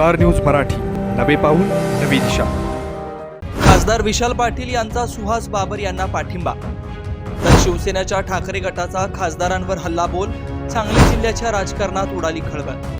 Star news Marathi. नवे पाऊल नवी दिशा. खासदार विशाल पाटील यांचा सुहास बाबर यांना पाठिंबा. तर शिवसेनेच्या ठाकरे गटाचा खासदारांवर हल्ला बोल सांगली जिल्ह्याच्या राजकारणात उडाली खळबळ.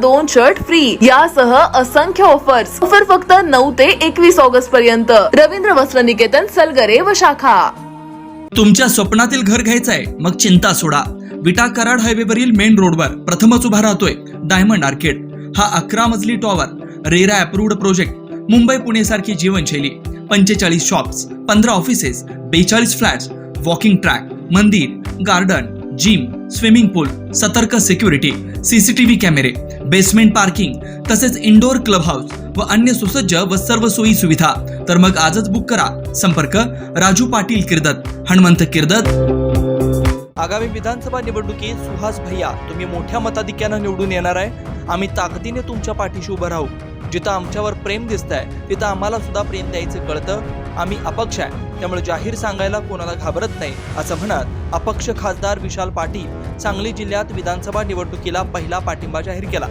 दोन शर्ट फ्री यासह असंख्य ऑफर्स ऑफर फक्त नऊ ते एकवीस ऑगस्ट पर्यंत. रवींद्र वस्त्र निकेतन सलगरे व शाखा. तुमच्या स्वप्नातील घर घ्यायचंय मग चिंता सोडा. विटा कराड हायवेवरील मेन रोडवर प्रथमच उभा राहतोय डायमंड आर्केड. हा अकरा मजली tower RERA approved project Mumbai Pune सारखी जीवनशैली. पंचेचाळीस शॉप्स पंधरा ऑफिसेस बेचाळीस फ्लॅट्स वॉकिंग ट्रॅक मंदिर गार्डन जिम स्विमिंग पूल सतर्क सिक्युरिटी सीसीटीव्ही कॅमेरे बेसमेंट पार्किंग तसेच इंडोर क्लब हाऊस व अन्य सुसज्ज व सर्व सोयी सुविधा. तर मग आजच बुक करा. संपर्क राजू पाटील किर्दत हनुमंत किर्दत. आगामी विधानसभा निवडणुकीत सुहास भैया तुम्ही मोठ्या मताधिक्यानं निवडून येणार आहे. आम्ही ताकदीने तुमच्या पाठीशी उभं राहू. जिथं आमच्यावर प्रेम दिसतंय तिथं आम्हाला सुद्धा प्रेम द्यायचं कळतं. आम्ही अपक्ष आहे. त्यामुळे जाहीर सांगायला कोणाला घाबरत नाही असं म्हणत अपक्ष खासदार विशाल पाटील सांगली जिल्ह्यात विधानसभा निवडणुकीला पहिला पाठिंबा जाहीर केला.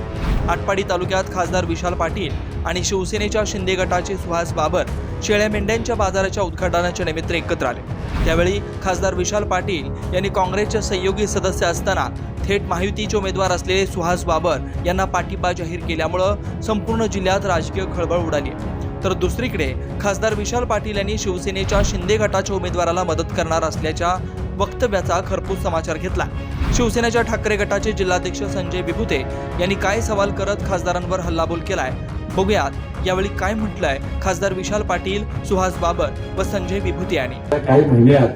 आटपाडी तालुक्यात खासदार विशाल पाटील आणि शिवसेनेच्या शिंदे गटाचे सुहास बाबर शेळ्या मेंढ्यांच्या बाजाराच्या उद्घाटनाच्या निमित्त एकत्र आले. त्यावेळी खासदार विशाल पाटील यांनी काँग्रेसच्या सहयोगी सदस्य असताना थेट महायुतीचे उमेदवार असलेले सुहास बाबर यांना पाठिंबा जाहीर केल्यामुळं संपूर्ण जिल्ह्यात राजकीय खळबळ उडाली तर दुसरीकडे खासदार विशाल पाटील यांनी शिवसेनेच्या शिंदे गटाच्या उमेदवाराला मदत करणार असल्याच्या वक्तव्याचा खरपूस समाचार घेतला. शिवसेनेच्या ठाकरे गटाचे जिल्हाध्यक्ष संजय विभुते यांनी काय सवाल करत खासदारांवर हल्लाबोल केलाय? बघूयात. यावेळी काय म्हटलंय खासदार विशाल पाटील सुहास बाबर व संजय विभुते यांनी? काही महिन्यात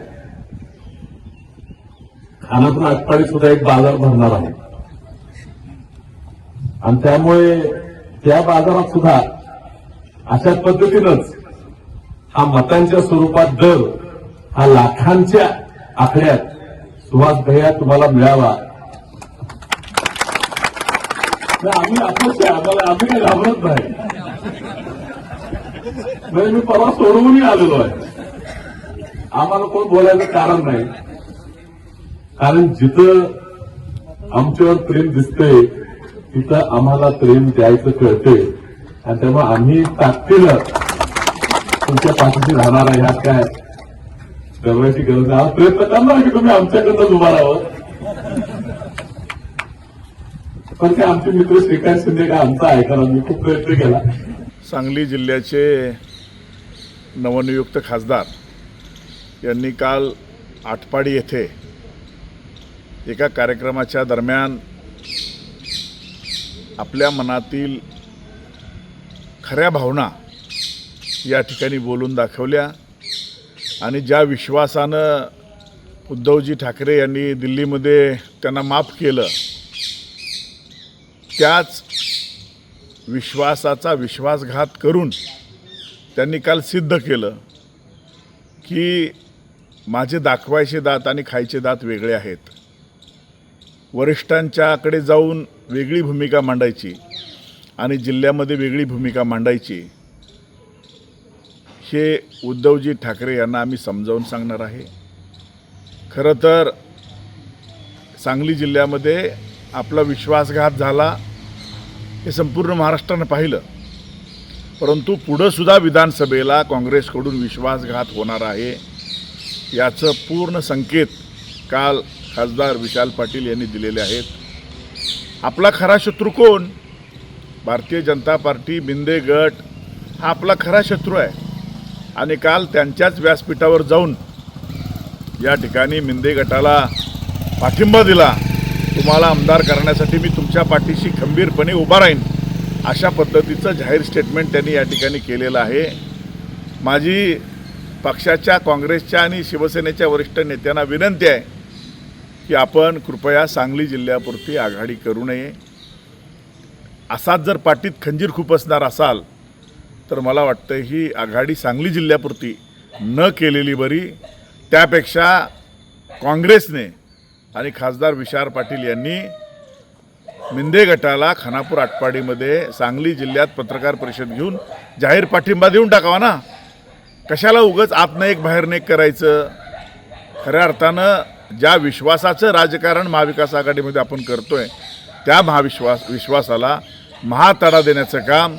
खानातून आटपाडी सुद्धा एक बाजार भरणार आहे. आणि त्यामुळे त्या बाजारात सुद्धा अशा पद्धतीनंच हा मतांच्या स्वरूपात दर हा लाखांच्या आकड्यात सुहास भैया तुम्हाला मिळावा. आम्ही अपक्ष आम्हाला आम्ही घाबरत नाही. म्हणजे मी परवा सोडवूनही आलेलो आहे. आम्हाला कोण बोलायचं कारण नाही. कारण जिथं आमच्यावर प्रेम दिसतंय तिथं आम्हाला प्रेम द्यायचं कळतंय. आणि त्यामुळे आम्ही ताकदीनं तुमच्या पाठीशी राहणार आहे ह्यात काय गरवायची गरज नाही आज प्रयत्न करणार की तुम्ही आमच्याकडनं उभा राहावं हो. पण ते आमचे मित्र श्रीकांत शिंदे का आमचा आहे कारण आम्ही खूप प्रयत्न केला. सांगली जिल्ह्याचे नवनियुक्त खासदार यांनी काल आटपाडी येथे एका कार्यक्रमाच्या दरम्यान आपल्या मनातील खऱ्या भावना या ठिकाणी बोलून दाखवल्या. आणि ज्या विश्वासानं उद्धवजी ठाकरे यांनी दिल्लीमध्ये त्यांना माफ केलं त्याच विश्वासाचा विश्वासघात करून त्यांनी काल सिद्ध केलं की माझे दाखवायचे दात आणि खायचे दात वेगळे आहेत. वरिष्ठांच्याकडे जाऊन वेगळी भूमिका मांडायची. आणि जिल्ह्यामध्ये वेगळी भूमिका मांडायची हे उद्धवजी ठाकरे यांना आम्ही समजावून सांगणार आहे. खरं तर सांगली जिल्ह्यामध्ये आपला विश्वासघात झाला हे संपूर्ण महाराष्ट्रानं पाहिलं. परंतु पुढंसुद्धा विधानसभेला काँग्रेसकडून विश्वासघात होणार आहे याचं पूर्ण संकेत काल खासदार विशाल पाटील यांनी दिलेले आहेत. आपला खरा शत्रू कोण? भारतीय जनता पार्टी बिंदे गट हा आपला खरा शत्रू आहे. आणि काल त्यांच्याच व्यासपीठावर जाऊन या ठिकाणी मिंदे गटाला पाठिंबा दिला. तुम्हाला आमदार करण्यासाठी मी तुमच्या पाठीशी खंबीरपणे उभा राहीन अशा पद्धतीचं जाहीर स्टेटमेंट त्यांनी या ठिकाणी केलेलं आहे. माझी पक्षाच्या काँग्रेसच्या आणि शिवसेनेच्या वरिष्ठ नेत्यांना विनंती आहे की आपण कृपया सांगली जिल्ह्यापुरती आघाडी करू नये. असाच जर पाठीत खंजीर खुपसणार असाल तर मला वाटतं ही आघाडी सांगली जिल्ह्यापुरती न केलेली बरी. त्यापेक्षा काँग्रेसने आणि खासदार विशार पाटील यांनी मिंदे गटाला खानापूर आटपाडीमध्ये सांगली जिल्ह्यात पत्रकार परिषद घेऊन जाहीर पाठिंबा देऊन टाकावा ना. कशाला उगच आतनं एक बाहेरनं एक करायचं? खऱ्या अर्थानं ज्या विश्वासाचं राजकारण महाविकास आघाडीमध्ये आपण करतोय त्या महाविश्वास विश्वासाला महातडा देण्याचं काम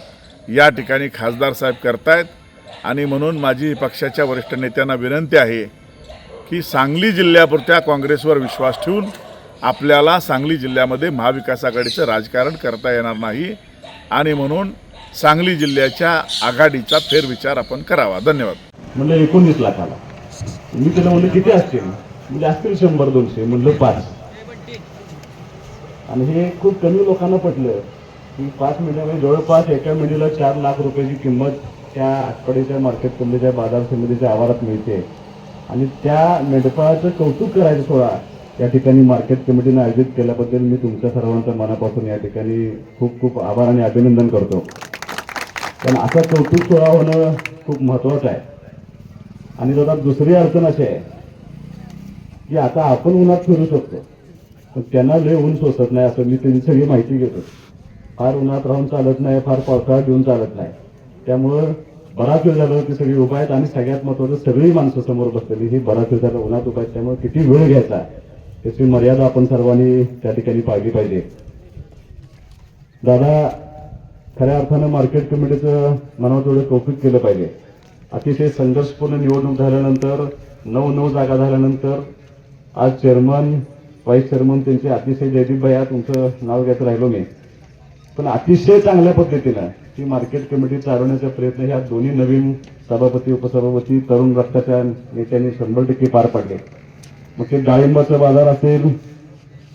या ठिकाणी खासदार साहेब करतायत. आणि म्हणून माझी पक्षाच्या वरिष्ठ नेत्यांना विनंती आहे की सांगली जिल्ह्यापुरत्या काँग्रेसवर विश्वास ठेवून आपल्याला सांगली जिल्ह्यामध्ये महाविकास आघाडीचं राजकारण करता येणार नाही. आणि म्हणून सांगली जिल्ह्याच्या आघाडीचा फेरविचार आपण करावा. धन्यवाद. म्हणलं एकोणीस लाखाला. मी त्याला म्हणलं किती असतील? म्हणजे असतील शंभर दोनशे. म्हणलं पाच. आणि हे खूप कमी लोकांना पटलं. की पाच महिन्यामध्ये म्हणजे जवळपास एका महिन्याला चार लाख रुपयाची किंमत त्या आठवड्याच्या मार्केट कमिटीच्या बाजार समितीच्या आवारात मिळते. आणि त्या मेंढपाळाचं कौतुक करायचं सोळा या ठिकाणी मार्केट कमिटीनं आयोजित केल्याबद्दल मी तुमच्या सर्वांच्या मनापासून या ठिकाणी खूप खूप आभार आणि अभिनंदन करतो. पण असा कौतुक सोहळा होणं खूप महत्वाचं आहे. आणि दादा दुसरी अडचण अशी आहे की आता आपण उन्हात फिरू शकतो. पण त्यांना लय ऊन सोसत नाही असं मी त्यांची सगळी माहिती घेतो. फार उन्हात राहून चालत नाही फार पावसाळ्यात येऊन चालत नाही. त्यामुळं बराच वेळ झालं ती सगळी उभा आहेत आणि सगळ्यात महत्वाचं सगळी माणसं समोर बसलेली. ही बराच वेळ झालं उन्हात उभा आहेत त्यामुळे किती वेळ घ्यायचा? त्याची मर्यादा आपण सर्वांनी त्या ठिकाणी पाळली पाहिजे. दादा खऱ्या अर्थानं मार्केट कमिटीचं मनावर थोडं कौतुक केलं पाहिजे. अतिशय संघर्षपूर्ण निवडणूक झाल्यानंतर नऊ नऊ जागा झाल्यानंतर आज चेअरमन व्हाईस चेअरमन त्यांचे अतिशय जयदीप भैया तुमचं नाव घेत राहिलो मी. पण अतिशय चांगल्या पद्धतीनं ही मार्केट कमिटी चालवण्याचा प्रयत्न ह्या दोन्ही नवीन सभापती उपसभापती तरुण रक्ताच्या नेत्यांनी शंभर टक्के पार पाडले. मग ते डाळिंबाचा बाजार असेल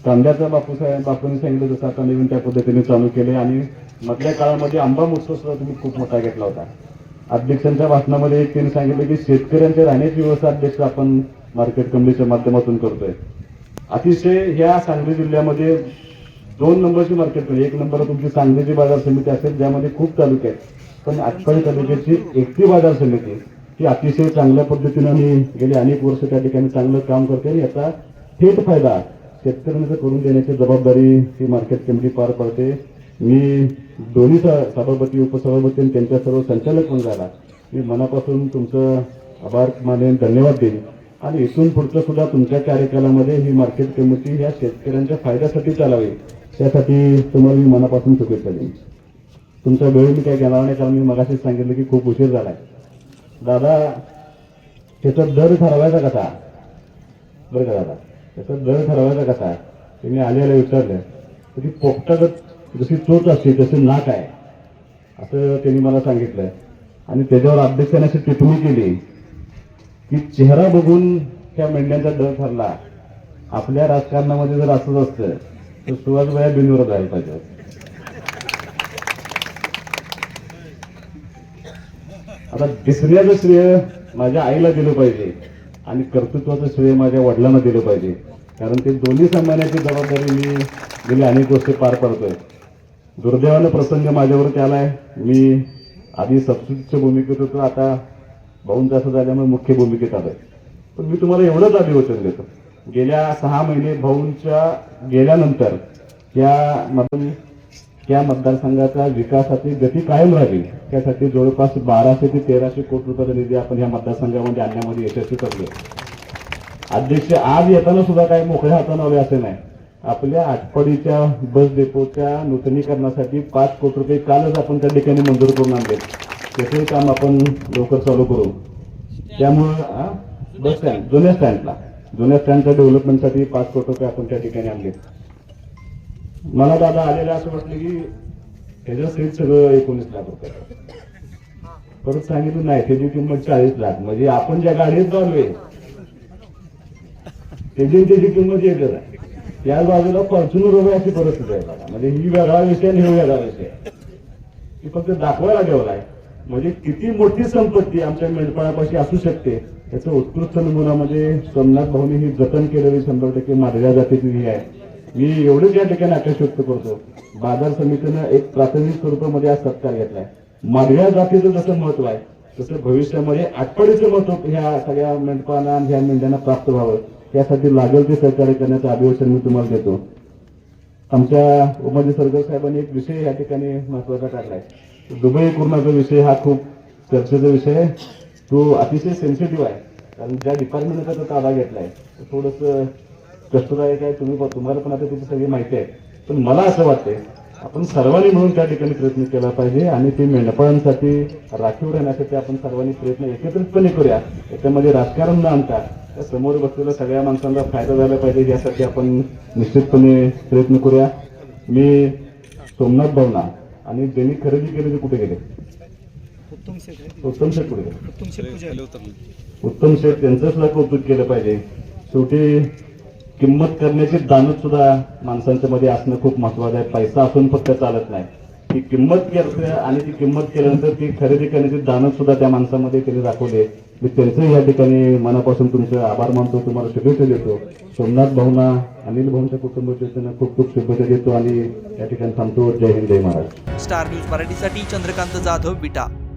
कांद्याचा बापूसाहेब बापूंनी सांगितलं जसं आता नवीन त्या पद्धतीने चालू केले आणि मधल्या काळामध्ये आंबा महोत्सव सुद्धा तुम्ही खूप मोठा घेतला होता. अध्यक्षांच्या भाषणामध्ये एक त्यांनी सांगितलं की शेतकऱ्यांच्या राहण्याची व्यवस्था अध्यक्ष आपण मार्केट कमिटीच्या माध्यमातून करतोय. अतिशय ह्या सांगली जिल्ह्यामध्ये दोन नंबरची मार्केट एक नंबर तुमची सांगलीची बाजार समिती असेल ज्यामध्ये खूप तालुके आहेत. पण आटपाडी तालुक्याची एकटी बाजार समिती ती अतिशय चांगल्या पद्धतीनं मी गेली. अनेक वर्ष त्या ठिकाणी चांगलं काम करते आणि याचा थेट फायदा शेतकऱ्यांचा करून देण्याची जबाबदारी ही मार्केट कमिटी पार पाडते. मी दोन्ही स- सभापती उपसभापती आणि त्यांच्या सर्व संचालक मंडळाला मी मनापासून तुमचं आभार मानेन धन्यवाद देईन. आणि इथून पुढचं सुद्धा तुमच्या कार्यकालामध्ये ही मार्केट कमिटी ह्या शेतकऱ्यांच्या फायद्यासाठी चालावी. त्यासाठी तुम्हाला मी मनापासून शुभेच्छा देईन. तुमचा वेळ मी काय घेणार नाही कारण मी मगाशीच सांगितलं की खूप उशीर आहे दादा त्याचा दर ठरवायचा कसा? बरं का दादा त्याचा दर ठरवायचा कसा? ते मी आलेला विचारलं तर ती पोपटागत जशी चोच असते तसे नाक आहे. असं त्यांनी मला सांगितलं. आणि त्याच्यावर अध्यक्षाने अशी टिप्पणी केली की चेहरा बघून त्या मेंढ्यांचा दर ठरला. आपल्या राजकारणामध्ये जर असंच असतं तर सुहासबाया बिनवर जायला पाहिजे. आता दिसण्याचं श्रेय माझ्या आईला दिलं पाहिजे आणि कर्तृत्वाचं श्रेय माझ्या वडिलांना दिलं पाहिजे. कारण ते दोन्ही सांभाळण्याची जबाबदारी मी गेली अनेक गोष्टी पार पाडतोय. दुर्दैवानं प्रसंग माझ्यावरती आलाय मी आधी सबसिडीच्या भूमिकेत होतो आता भाऊन जास्त झाल्यामुळे मुख्य भूमिकेत आलोय. पण मी तुम्हाला एवढंच अभिवचन देतो. गेल्या सहा महिने भाऊंच्या गेल्यानंतर या मधून त्या मतदारसंघाच्या विकासाची गती कायम राहावी त्यासाठी जवळपास बाराशे ते तेराशे कोटी रुपयाचा निधी आपण या मतदारसंघामध्ये आणण्यामध्ये यशस्वी ठरलो. अध्यक्ष आज येताना सुद्धा काही मोकळ्या हाताने हवे असे नाही. आपल्या आठवडीच्या बस डेपोच्या नूतनीकरणासाठी पाच कोटी रुपये कालच आपण त्या ठिकाणी मंजूर करून आणले. त्याचंही काम आपण लवकर चालू करू. त्यामुळं बस स्टँड जुन्या स्टँडला जुन्या स्टँडच्या डेव्हलपमेंटसाठी पाच कोटी रुपये आपण त्या ठिकाणी आणले. मला दादा आलेलं असं वाटलं की त्याच्या सहित सगळं एकोणीस लाख रुपये. परत सांगितलं नाही त्याची किंमत चाळीस लाख. म्हणजे आपण ज्या गाडीत चाललोय त्याची त्याची किंमत एकच आहे. त्या बाजूला फॉर्च्युनर उभे अशी परिस्थिती आहे बघा. म्हणजे ही वेगळा विषय आणि हे वेगळा विषय ती फक्त दाखवायला ठेवलाय. म्हणजे किती मोठी संपत्ती आमच्या मेंढपाळापाशी असू शकते याचा उत्कृष्ट नमुना म्हणजे सोमनाथ भाऊनी ही जतन केलेली शंभर टक्के मारल्या जातीची ही आहे. मी एवढंच या ठिकाणी आकाश व्यक्त करतो. बाजार समितीनं एक प्राथमिक स्वरूपामध्ये आज सत्कार घेतलाय. मारल्या जातीचं जसं महत्त्व आहे तसं भविष्यामध्ये आठवडीचं महत्त्व ह्या सगळ्या मेंढपाना आणि ह्या मेंढ्यांना प्राप्त व्हावं. यासाठी लागेल ते सहकार्य करण्याचं अधिवेशन मी तुम्हाला देतो. आमच्या उमाजी सरगर साहेबांनी एक विषय या ठिकाणी महत्त्वाचा टाकलाय. दुबई कुर्णाचा विषय हा खूप चर्चेचा विषय आहे. तो अतिशय सेन्सिटिव्ह आहे. कारण ज्या डिपार्टमेंटने त्याचा ताबा आहे तर थोडंसं कष्टदायक आहे. तुम्ही तुम्हाला पण आता त्याची सगळी माहिती आहे. पण मला असं वाटतंय आपण सर्वांनी म्हणून त्या ठिकाणी प्रयत्न केला पाहिजे आणि ते मेंढपाळांसाठी राखीव राहण्यासाठी आपण सर्वांनी प्रयत्न एकत्रितपणे करूया. याच्यामध्ये राजकारण न आणता त्या समोर बसलेल्या सगळ्या माणसांना फायदा झाला पाहिजे यासाठी आपण निश्चितपणे प्रयत्न करूया. मी सोमनाथ भवना आणि ज्यांनी खरेदी केली ते कुठे गेले? उत्तम शेठ कुठे? गेले उत्तम. शेठ त्यांचं सुद्धा कौतुक केलं पाहिजे. शेवटी किंमत करण्याची दानत सुद्धा माणसांच्या मध्ये असणं खूप महत्वाचं आहे. पैसा असून फक्त चालत नाही. ती किंमत करते आणि ती किंमत केल्यानंतर ती खरेदी करण्याची दानत सुद्धा त्या माणसामध्ये त्यांनी दाखवले मी त्यांचं या ठिकाणी मनापासून तुमचे आभार मानतो. तुम्हाला शुभेच्छा देतो. सोमनाथ भावना अनिल भाऊंच्या कुटुंबाच्या त्यांना खूप खूप शुभेच्छा देतो आणि या ठिकाणी थांबतो. जय हिंद जय महाराज स्टार न्यूज मराठीसाठी चंद्रकांत जाधव विटा